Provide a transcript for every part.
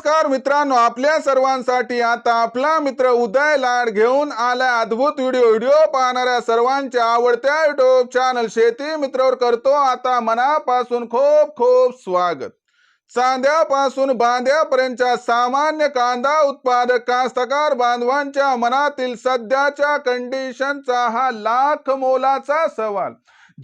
नमस्कार मित्रांनो आपल्या सर्वांसाठी आता आपला मित्र उदय लाड घेऊन आलाय अद्भुत व्हिडिओ. व्हिडिओ पाहणाऱ्या सर्वांच्या आवडत्या युट्यूब चॅनल शेती मित्रावर करतो आता मनापासून खूप खूप स्वागत. चांद्यापासून बांध्यापर्यंतच्या सामान्य कांदा उत्पादक कास्तकार बांधवांच्या मनातील सध्याच्या कंडिशनचा हा लाख मोलाचा सवाल.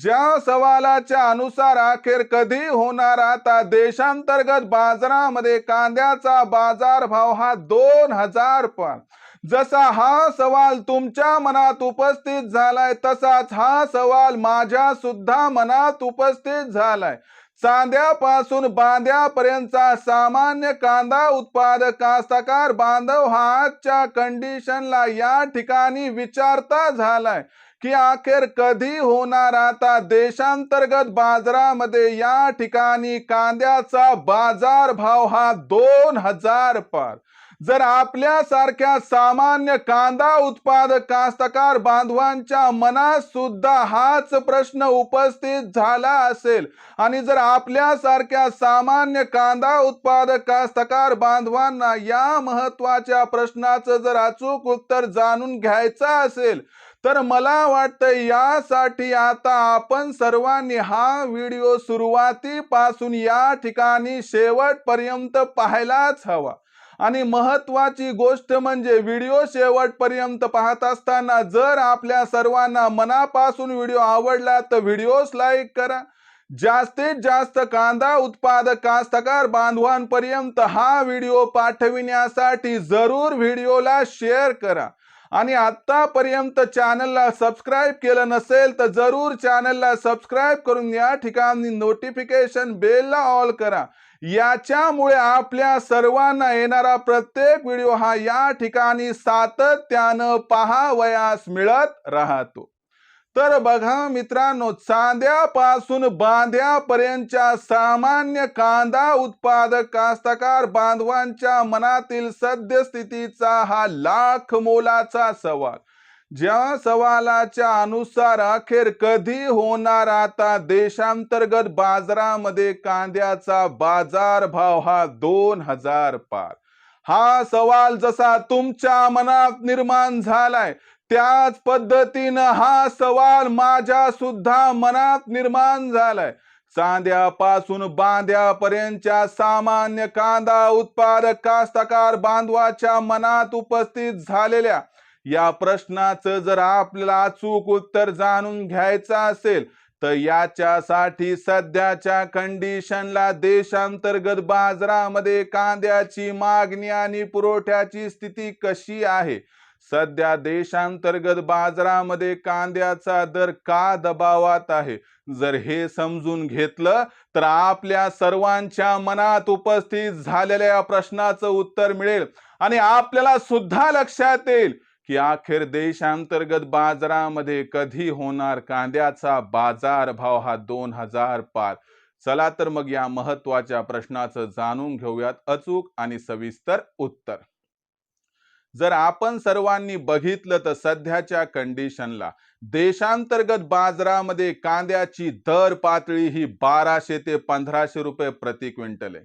ज्या सवालाच्या अनुसार अखेर कधी होणार आता देशांतर्गत बाजारामध्ये कांद्याचा बाजार भाव हा दोन हजार पण. जसा हा सवाल तुमच्या मनात उपस्थित झालाय तसाच हा सवाल माझ्या सुद्धा मनात उपस्थित झालाय. चांद्यापासून बांध्यापर्यंतचा सामान्य कांदा उत्पादक कास्तकार बांधव हा आजच्या कंडिशनला या ठिकाणी विचारता झालाय. की अखेर कधी होणार आता देशांतर्गत बाजारामध्ये? या ठिकाणी कांद्याचा बाजार भाव हा दोन हजार पार. जर आपल्यासारख्या सामान्य कांदा उत्पादक कास्तकार बांधवांच्या मनात सुद्धा हाच प्रश्न उपस्थित झाला असेल आणि जर आपल्यासारख्या सामान्य कांदा उत्पादक कास्तकार बांधवांना या महत्त्वाच्या प्रश्नाचं जर अचूक उत्तर जाणून घ्यायचं असेल तर मला वाटतं यासाठी आता आपण सर्वांनी हा व्हिडिओ सुरुवातीपासून या ठिकाणी शेवटपर्यंत पाहायलाच हवा. आणि महत्वाची गोष्ट म्हणजे व्हिडिओ शेवटपर्यंत पाहत असताना जर आपल्या सर्वांना मनापासून व्हिडिओ आवडला तर व्हिडिओस लाईक करा. जास्तीत जास्त कांदा उत्पादक कास्तकार बांधवांपर्यंत हा व्हिडिओ पाठविण्यासाठी जरूर व्हिडिओला शेअर करा. आणि आतापर्यंत चॅनलला सबस्क्राईब केलं नसेल तर जरूर चॅनलला सबस्क्राईब करून या ठिकाणी नोटिफिकेशन बेलला ऑल करा. याच्यामुळे आपल्या सर्वांना येणारा प्रत्येक व्हिडिओ हा या ठिकाणी सातत्यानं पहावयास मिळत राहतो. तर बघा मित्रांनो चांद्यापासून बांध्यापर्यंतच्या सामान्य कांदा उत्पादक कास्तकार बांधवांच्या मनातील सद्यस्थितीचा हा लाख मोलाचा सवाल. ज्या सवालाच्या अनुसार अखेर कधी होणार आता देशांतर्गत बाजारामध्ये कांद्याचा बाजार भाव हा दोन हजार पार? हा सवाल जसा तुमच्या मनात निर्माण झालाय त्याच पद्धतीनं हा सवाल माझ्या सुद्धा मनात निर्माण झालाय. चांद्यापासून बांध्यापर्यंतच्या सामान्य कांदा उत्पादक कास्तकार बांधवाच्या मनात उपस्थित झालेल्या या प्रश्नाचं जर आपल्याला अचूक उत्तर जाणून घ्यायचं असेल तर याच्यासाठी सध्याच्या कंडिशनला देशांतर्गत बाजारामध्ये कांद्याची मागणी आणि पुरवठ्याची स्थिती कशी आहे? सध्या देशांतर्गत बाजारामध्ये कांद्याचा दर का दबावात आहे? जर हे समजून घेतलं तर आपल्या सर्वांच्या मनात उपस्थित झालेल्या या प्रश्नाचं उत्तर मिळेल. आणि आपल्याला सुद्धा लक्षात येईल की अखेर देशांतर्गत बाजारामध्ये कधी होणार कांद्याचा बाजार भाव हा दोन हजार पार. चला तर मग या महत्त्वाच्या प्रश्नाचं जाणून घेऊयात अचूक आणि सविस्तर उत्तर. जर आपण सर्वांनी बघितलं तर सध्याच्या कंडिशनला देशांतर्गत बाजारामध्ये कांद्याची दर पातळी ही बाराशे ते पंधराशे रुपये प्रति क्विंटल आहे.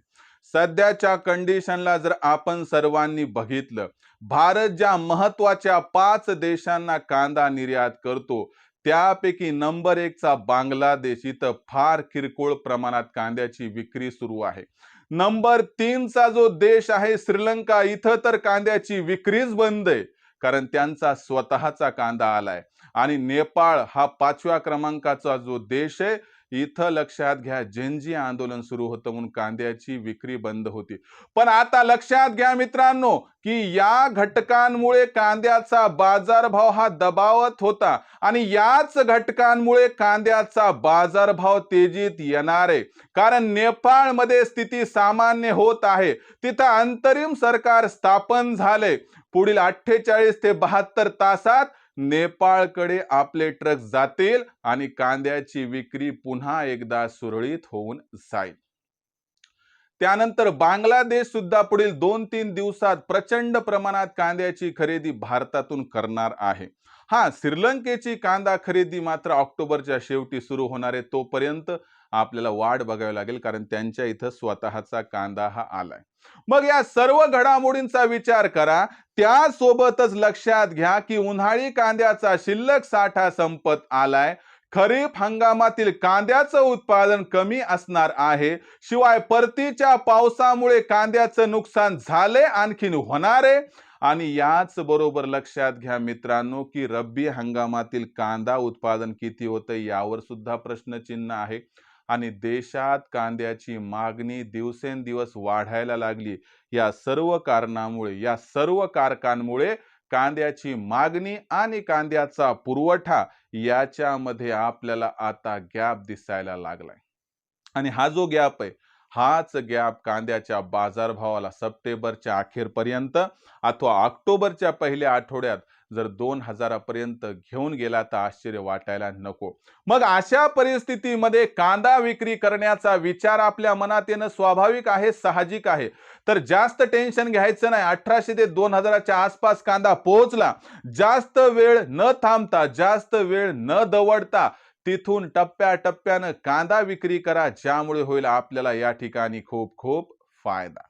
सध्याच्या कंडिशनला जर आपण सर्वांनी बघितलं भारत ज्या महत्त्वाच्या पाच देशांना कांदा निर्यात करतो त्यापैकी नंबर एकचा बांगलादेश. इथं फार किरकोळ प्रमाणात कांद्याची विक्री सुरू आहे. नंबर तीनचा जो देश आहे श्रीलंका इथं तर कांद्याची विक्रीच बंद आहे. कारण त्यांचा स्वतःचा कांदा आलाय. आणि नेपाळ हा पाचव्या क्रमांकाचा जो देश आहे इथं लक्षात घ्या जेनजी आंदोलन सुरू होतं म्हणून कांद्याची विक्री बंद होती. पण आता लक्षात घ्या मित्रांनो की या घटकांमुळे कांद्याचा बाजारभाव हा दबावत होता आणि याच घटकांमुळे कांद्याचा बाजारभाव तेजीत येणार आहे. कारण नेपाळमध्ये स्थिती सामान्य होत आहे. तिथं अंतरिम सरकार स्थापन झाले पुढील अठ्ठेचाळीस ते बहात्तर तासात नेपाळकडे आपले ट्रक जातील आणि कांद्याची विक्री पुन्हा एकदा सुरळीत होऊन जाईल. त्यानंतर बांगलादेश सुद्धा पुढील दोन तीन दिवसात प्रचंड प्रमाणात कांद्याची खरेदी भारतातून करणार आहे. हा श्रीलंकेची कांदा खरेदी मात्र ऑक्टोबरच्या शेवटी सुरू होणार आहे तोपर्यंत आपल्याला वाट बघावी लागेल कारण त्यांच्या इथं स्वतःचा कांदा हा आलाय. मग या सर्व घडामोडींचा विचार करा. त्यासोबतच लक्षात घ्या की उन्हाळी कांद्याचा शिल्लक साठा संपत आलाय. खरीप हंगामातील कांद्याचं उत्पादन कमी असणार आहे. शिवाय परतीच्या पावसामुळे कांद्याचं नुकसान झाले आणखीन होणार. आहे आणि याच बरोबर लक्षात घ्या मित्रांनो की रब्बी हंगामातील कांदा उत्पादन किती होतं यावर सुद्धा प्रश्नचिन्ह आहे. आणि देशात कांद्याची मागणी दिवसेंदिवस वाढायला लागली. या सर्व कारणामुळे या सर्व कारकांमुळे कांद्याची मागणी आणि कांद्याचा पुरवठा याच्यामध्ये आपल्याला आता गॅप दिसायला लागलाय. आणि हा जो गॅप आहे हाच गॅप कांद्याच्या बाजारभावाला सप्टेंबरच्या अखेरपर्यंत अथवा ऑक्टोबरच्या पहिल्या आठवड्यात जर दोन हजारापर्यंत घेऊन गेला तर आश्चर्य वाटायला नको. मग अशा परिस्थितीमध्ये कांदा विक्री करण्याचा विचार आपल्या मनात येणं स्वाभाविक आहे साहजिक आहे? तर जास्त टेन्शन घ्यायचं नाही. अठराशे ते दोन हजाराच्या आसपास कांदा पोहोचला. जास्त वेळ न थांबता जास्त वेळ न दवडता तिथून टप्प्याटप्प्यानं कांदा विक्री करा ज्यामुळे होईल आपल्याला या ठिकाणी खूप खूप फायदा.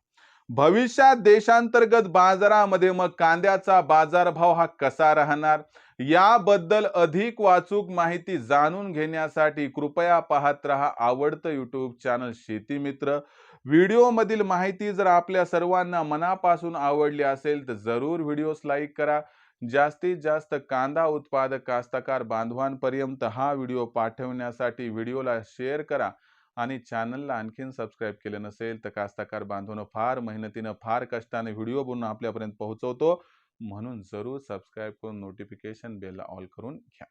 भविष्यात देशांतर्गत बाजारामध्ये मग कांद्याचा बाजारभाव हा कसा राहणार? याबद्दल अधिक वाचूक माहिती जाणून घेण्यासाठी कृपया पाहत रहा आवडतं यूट्यूब चॅनल शेती मित्र. व्हिडिओमधील माहिती जर आपल्या सर्वांना मनापासून आवडली असेल तर जरूर व्हिडिओस लाईक करा. जास्तीत जास्त कांदा उत्पादक कास्तकार बांधवांपर्यंत हा व्हिडिओ पाठवण्यासाठी व्हिडिओला शेअर करा. आणि चॅनलला आणखीन सबस्क्राईब केलं नसेल तर कास्तकार बांधवनं फार मेहनतीनं फार कष्टाने व्हिडिओ बनवून आपल्यापर्यंत पोहोचवतो. म्हणून जरूर सबस्क्राईब करून नोटिफिकेशन बेलला ऑल करून घ्या.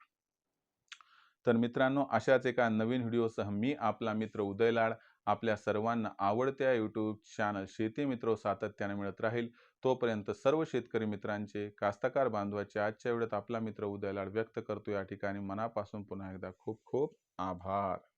तर मित्रांनो अशाच एका नवीन व्हिडिओसह मी आपला मित्र उदय लाड आपल्या सर्वांना आवडत्या यूट्यूब चॅनल शेती मित्र सातत्याने मिळत राहील. तोपर्यंत सर्व शेतकरी मित्रांचे कास्तकार बांधवाचे आजच्या वेळेत आपला मित्र उदय लाड व्यक्त करतो. या ठिकाणी मनापासून पुन्हा एकदा खूप खूप आभार.